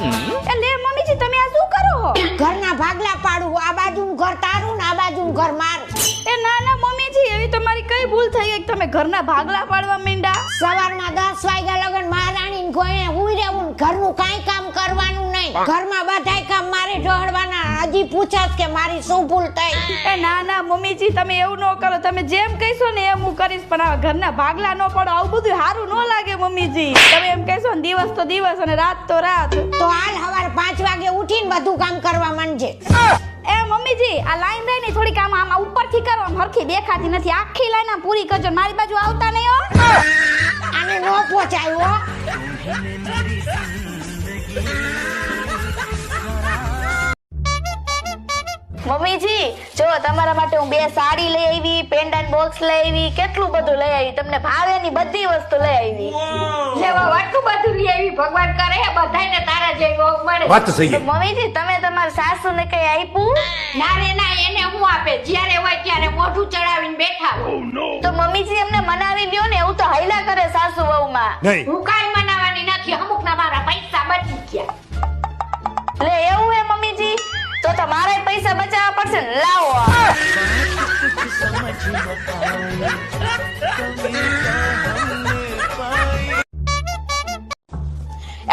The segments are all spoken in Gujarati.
એટલે મમ્મીજી તમે આ શું કરો છો ઘરના ભાગલા પાડવું આ બાજુનું ઘર તારું ને આ બાજુનું ઘર મારું. એ ના ના મમ્મીજી એવી તમારી કઈ ભૂલ થઈ કે તમે ઘરના ભાગલા પાડવા માંડ્યા? સવારમાં દસ વાગ્યા લગન મહારાણી ને હુઈ રહેવું ઘરનું કાંઈ કામ કરવાનું નહીં. ઘરમાં બધાય કામ મારે ઢોળવાના હજી પૂછાશ કે મારી શું ભૂલ થઈ. એ ના ના મમ્મીજી તમે એવું ન કરો. તમે જેમ કહેશો ને એમ હું કરીશ પણ આ ઘરના ભાગલા ન પડો. આવું બધું સારું ન લાગે મમ્મીજી. તમે દિવસ તો દિવસ અને રાત તો રાત. તો હાલ હવાર પાંચ વાગે ઉઠીને બધું કામ કરવા માંડજે. એ મમ્મીજી આ લાઈન રહી ને થોડી કામ આમાં ઉપરથી કરો આમ હરખી દેખાતી નથી. આખી લાઈન પૂરી કરજો મારી બાજુ આવતા નહીં હો. આને નો પહોંચાયો મમ્મીજી જો તમારા માટે હું બે સાડી લઈ આવી પેન્ડન્ટ બોક્સ લઈ આવી કેટલું બધું લઈ આવી તમને ભાવે ની બધી વસ્તુ લઈ આવી. લઈ આવી ભગવાન કરે હે બધાયને તારા જેવો મળે. વાત સહી મમ્મીજી તમે તમારા સાસુ ને કઈ આપ્યું? ના રે ના એને હું આપે? જ્યારે હોય ત્યારે મોઢું ચડાવીને બેઠા તો મમ્મીજી એમને મનાવી દયો ને એવું તો હૈલા કરે સાસુ વહુ માં હું કાઈ મનાવાની નથી અમુક ના મારા પૈસા બચી ગયા. લે એવું હે મમ્મીજી? તો તમારે પૈસા બચાવવા પડશે ને લાવો.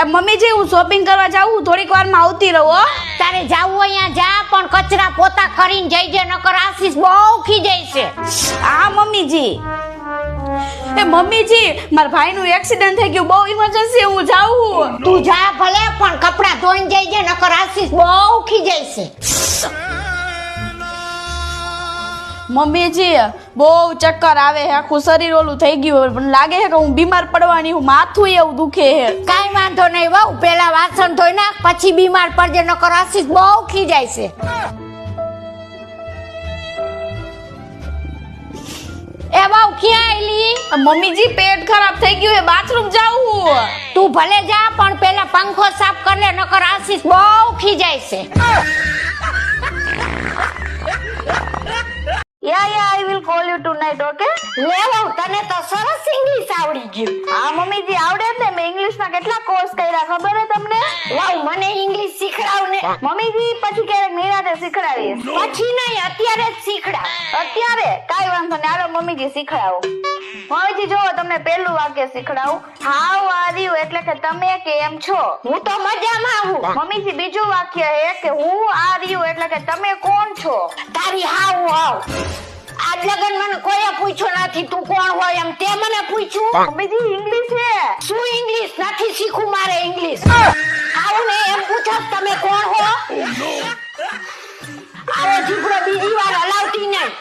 એ મમ્મીજી હું શોપિંગ કરવા જાઉં થોડીક વારમાં આવતી રહું હો. તારે જાવું અહીંયા જા પણ કચરા પોતા કરીને જઈજે નકર આશીષ બહુ ખીજાય છે. આ મમ્મીજી. એ મમ્મીજી મારા ભાઈનું એક્સિડન્ટ થઈ ગયું બહુ ઇમરજન્સી હું જાઉં તું જા ભલે પણ કપડા ધોઈને જઈજે નકર આશીષ બહુ ખીજાય છે. મમ્મીજી બહુ ચક્કર આવે છે આખું શરીર ઓલું થઈ ગયું લાગે છે કે હું બીમાર પડવાની હું માથું એવું દુખે છે. વાંધો નહીં વહુ પેલા વાસણ ધોઈ નાખ પછી બીમાર પડજે નકર આશીષ બહુ ખીજાય છે. એ વહુ ક્યાં આયલી? મમ્મીજી પેટ ખરાબ થઈ ગયું એ બાથરૂમ જાઉં તું ભલે જા પણ પેલા પંખો સાફ કર લે નકર આશીષ બહુ ખીજાય છે. યુ ટુનાઇટ ઓકે લેવો તને તો સરસ ઇંગ્લિશ આવડી ગયું. હા મમ્મીજી આવડે ને. મેં ઇંગ્લિશના કેટલા કોર્સ કર્યા ખબર હે તમને? વાવ મને ઇંગ્લિશ શીખડાવ ને. મમ્મીજી પછી ક્યારેક નિરાતે શીખડાવીશ પછી નહીં અત્યારે જ શીખડાવ. અત્યારે? કાઈ વાંધો નહીં. હાલો મમ્મીજી શીખડાવો. મમ્મીજી જો તમને પહેલું વાક્ય શીખડાવું. હાઉ આર યુ એટલે કે તમે કેમ છો? હું તો મજામાં હું. મમ્મીજી બીજું વાક્ય હે કે હું આર યુ એટલે કે તમે કોણ છો? તારી હાવ હાવ. આજ લગન મને કોઈએ પૂછ્યો નથી તું કોણ હોય? એમ તે મને પૂછ્યું. બીજી ઇંગ્લિશ છે? શું ઇંગ્લિશ નથી શીખું મારે ઇંગ્લિશ આવું ને એમ પૂછો તમે કોણ હો? આવો જીભડો બીજી વાર હલાવતી નહીં.